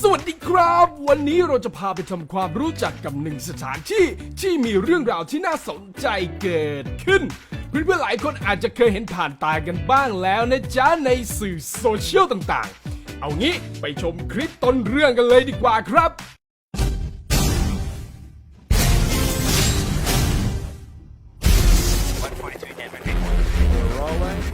สวัสดีครับ วันนี้เราจะพาไปทำความรู้จักกับหนึ่งสถานที่ที่มีเรื่องราวที่น่าสนใจเกิดขึ้น เพื่อนๆหลายคนอาจจะเคยเห็นผ่านตากันบ้างแล้วนะจ๊ะ ในสื่อโซเชียลต่างๆ เอางี้ไปชมคลิปต้นเรื่องกันเลยดีกว่าครับ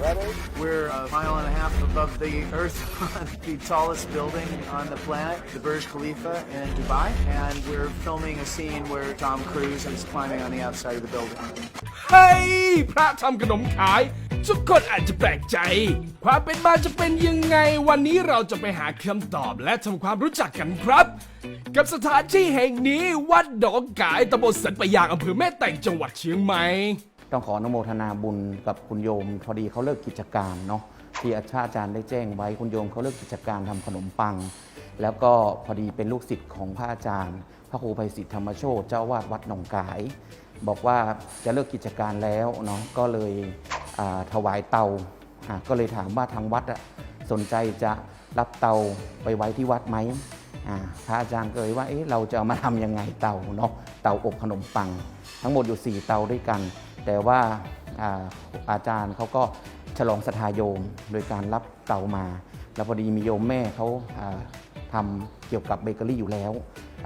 We're a mile and a half above the Earth on the tallest building on the planet, the Burj Khalifa in Dubai. And we're filming a scene where Tom Cruise is climbing on the outside of the building. เฮ้ยพระทำขนมขาย ทุกคนอาจจะแปลกใจ ความเป็นมาจะเป็นยังไง วันนี้เราจะไปหาคำตอบและทำความรู้จักกันครับ กับสถานที่แห่งนี้วัดดอกกายตำบลสันปะยางอำเภอแม่แตงจังหวัดเชียงใหม่ ต้องขออนุโมทนาบุญกับคุณโยม พอดีเขาเลิกกิจการเนาะที่อาจารย์ได้แจ้งไว้คุณโยมเขาเลิกกิจการทำขนมปัง แล้วก็พอดีเป็นลูกศิษย์ของพระอาจารย์ พระครูไพศิษฐ์ธรรมโชตเจ้าวาดวัดหนองกาย บอกว่าจะเลิกกิจการแล้วเนาะก็เลยถวายเตาก็เลยถามว่าทางวัดสนใจจะรับเตาไปไว้ที่วัดไหมอาพระอาจารย์ก็เลยว่าเเราจะเอามาทำยังไงเตาเนาะเตาอบขนมปัง ทั้งหมดอยู่ 4 เตาด้วยกัน แต่ว่าอาอาจารย์เขาก็ฉลองสทธาโยมโดยการรับเตามา แล้วพอดีมีโยมแม่เขาอ่าทำเกี่ยวกับเบเกอรี่อยู่แล้ว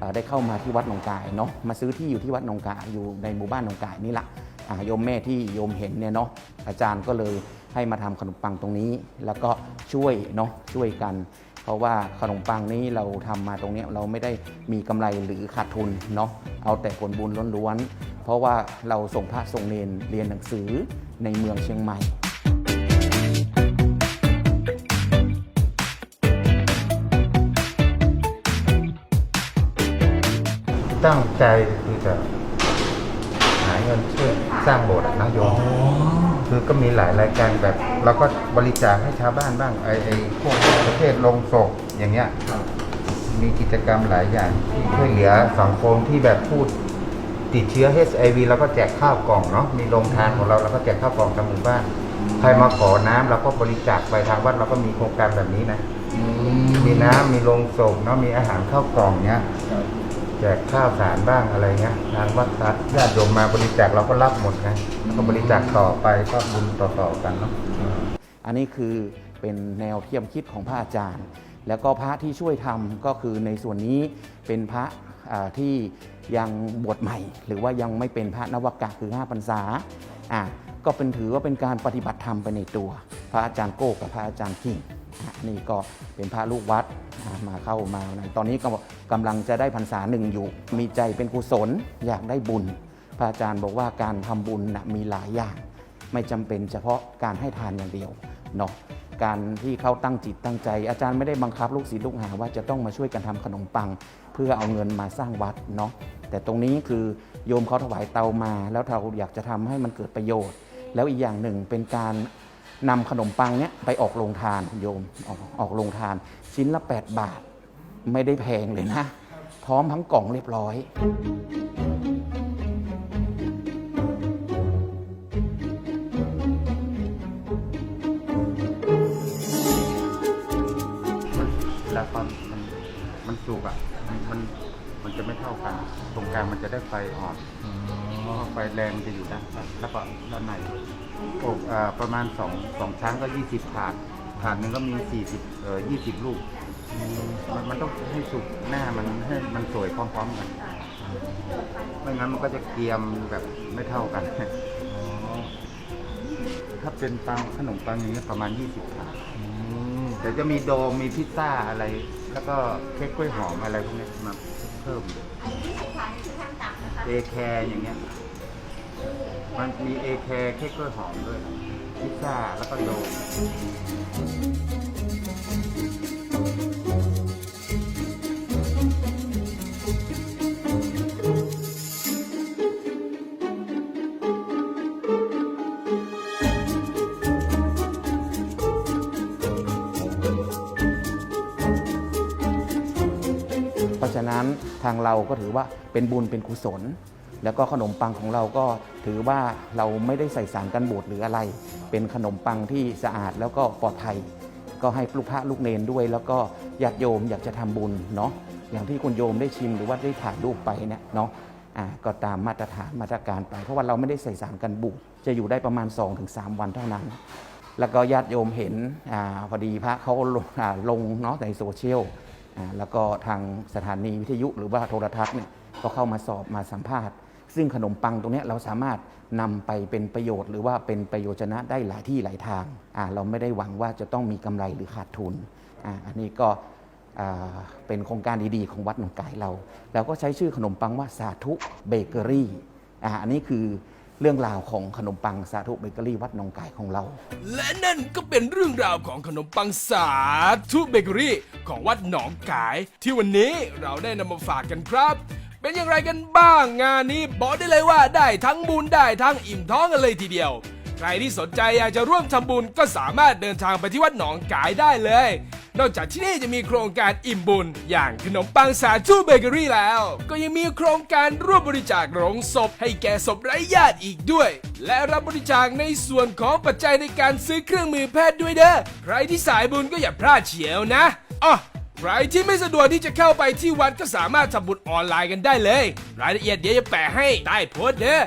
อ่าได้เข้ามาที่วัดหนองกายเนาะมาซื้อที่อยู่ที่วัดหนองกายอยู่ในหมู่บ้านหนองกายนี่แหละอ่าโยมแม่ที่โยมเห็นเนี่ยเนาะอาจารย์ก็เลยให้มาทำขนมปังตรงนี้ แล้วก็ช่วยเนาะช่วยกัน เพราะว่าขนมปังนี้เราทำมาตรงเนี้ยเราไม่ได้มีกำไรหรือขาดทุนเนาะเอาแต่ผลบุญล้วนๆเพราะว่าเราส่งพระส่งเนนเรียนหนังสือในเมืองเชียงใหม่ตั้งใจที่จะหาเงินช่วยสร้างโบสถ์อะนะโยม คือก็มีหลายรายการแบบเราก็บริจาคให้ชาวบ้านบ้างไอไอพวกประเภทลงศพอย่างเงี้ย มีกิจกรรมหลายอย่างที่ช่วยเหลือสังคมที่แบบพูดติดเชื้อ HIV เราก็แจกข้าวกล่องเนาะมีโรงทานของเราเราก็แจกข้าวกล่องตามหมู่บ้าน ใครมาขอน้ำเราก็บริจาคไปทางวัดเราก็มีโครงการแบบนี้นะ มีน้ำมีโรงศพเนาะมีอาหารข้าวกล่องเนี้ย แจกข้าวสารบ้างอะไรเงี้ยทางวัดรัฐญาติโยมมาบริจาคเราก็รับหมดไงก็บริจาคต่อไปก็บุญต่อๆกันเนาะอันนี้คือเป็นแนวเทียมคิดของพระอาจารย์ แล้วก็พระที่ช่วยทำก็คือในส่วนนี้เป็นพระที่ยังบวชใหม่ หรือว่ายังไม่เป็นพระนวกะคือ5พรรษาอะก็เป็นถือว่าเป็นการปฏิบัติธรรมไปในตัว พระอาจารย์โก้กับพระอาจารย์ขิงอะนี่ก็เป็นพระลูกวัดมาเข้ามาในตอนนี้ก็ กำลังจะได้พรรษาหนึ่งอยู่ มีใจเป็นกุศลอยากได้บุญ พระอาจารย์บอกว่าการทำบุญนะมีหลายอย่าง ไม่จำเป็นเฉพาะการให้ทานอย่างเดียวเนาะการที่เขาตั้งจิตตั้งใจ อาจารย์ไม่ได้บังคับลูกศิษย์ลูกหาว่าจะต้องมาช่วยกันทำขนมปัง เพื่อเอาเงินมาสร้างวัดเนาะแต่ตรงนี้คือโยมเขาถวายเตามา แล้วเราอยากจะทำให้มันเกิดประโยชน์ แล้วอีกอย่างหนึ่งเป็นการนำขนมปังเนี้ยไปออกโรงทานโยมออกออกโรงทานชิ้นละ 8 บาท ไม่ได้แพงเลยนะ พร้อมทั้งกล่องเรียบร้อยเวลาความมันมันสุกอะมันมันมันจะไม่เท่ากัน ตรงกลางมันจะได้ไฟอ่อนเพราะว่าไฟแรงจะอยู่ด้านซ้ายแล้วก็ด้านในอบอ่าประมาณสองสองช้างก็ยี่สิบถาดถาดหนึ่งก็มีสี่สิบเอ่อยี่สิบลูก มันมันต้องให้สุกหน้ามันให้มันสวยพร้อมๆกัน ไม่งั้นมันก็จะเกรียมแบบไม่เท่ากัน ถ้าเป็นปังขนมปังอย่างนี้ยประมาณ 20ถาดแต่จะมีโดมมีพิซซ่าอะไร แล้วก็เค้กกล้วยหอมอะไรพวกนี้มาเพิ่มเอแคร์อย่างเงี้ย มันมีเอแคร์เค้กกล้วยหอมด้วย พิซซ่าแล้วก็โดม ราะฉะนั้นทางเราก็ถือว่าเป็นบุญเป็นกุศล แล้วก็ขนมปังของเราก็ถือว่าเราไม่ได้ใส่สารกันบูดหรืออะไร เป็นขนมปังที่สะอาดแล้วก็ปลอดภัย ก็ให้ลูกพระลูกเนนด้วย แล้วก็ญาติโยมอยากจะทำบุญเนาะอย่างที่คุณโยมได้ชิมหรือว่าได้ถ่ายรูปไปเนี่ยเนาะก็ตามมาตรฐานมาตรการไป เพราะว่าเราไม่ได้ใส่สารกันบูดจะอยู่ได้ประมาณ 2-3 วันเท่านั้น แล้วก็ญาติโยมเห็นอพอดีพระเขาลงลงเนาะในโซเชียล แล้วก็ทางสถานีวิทยุหรือว่าโทรทัศน์เนี่ยก็เข้ามาสอบมาสัมภาษณ์ ซึ่งขนมปังตรงนี้เราสามารถนำไปเป็นประโยชน์ หรือว่าเป็นประโยชนะได้หลายที่หลายทาง เราไม่ได้หวังว่าจะต้องมีกำไรหรือขาดทุนออันนี้ก็เป็นโครงการดีๆ ของวัดหนองกายเรา แล้วก็ใช้ชื่อขนมปังว่าสาธุเบเกอรี่อันนี้คือ เรื่องราวของขนมปังสาธุเบเกอรี่วัดหนองกายของเรา และนั่นก็เป็นเรื่องราวของขนมปังสาธุเบเกอรี่ของวัดหนองกาย ที่วันนี้เราได้นำมาฝากกันครับ เป็นอย่างไรกันบ้างงานนี้บอกได้เลยว่าได้ทั้งบุญได้ทั้งอิ่มท้องกันเลยทีเดียว ใครที่สนใจอยากจะร่วมทำบุญก็สามารถเดินทางไปที่วัดหนองกายได้เลย นอกจากที่นี่จะมีโครงการอิ่มบุญ อย่างขนมปังสาธุเบเกอรี่แล้ว ก็ยังมีโครงการร่วมบริจาคโรงศพ ให้แก่ศพไร้ญาติอีกด้วย และรับบริจาคในส่วนของปัจจัยในการซื้อเครื่องมือแพทย์ด้วยเด้อใครที่สายบุญก็อย่าพลาดเฉียวนะอ๋อใครที่ไม่สะดวกที่จะเข้าไปที่วัดก็สามารถทำบุญออนไลน์กันได้เลย รายละเอียดเดี๋ยวจะแปะให้ใต้โพสต์เด้อ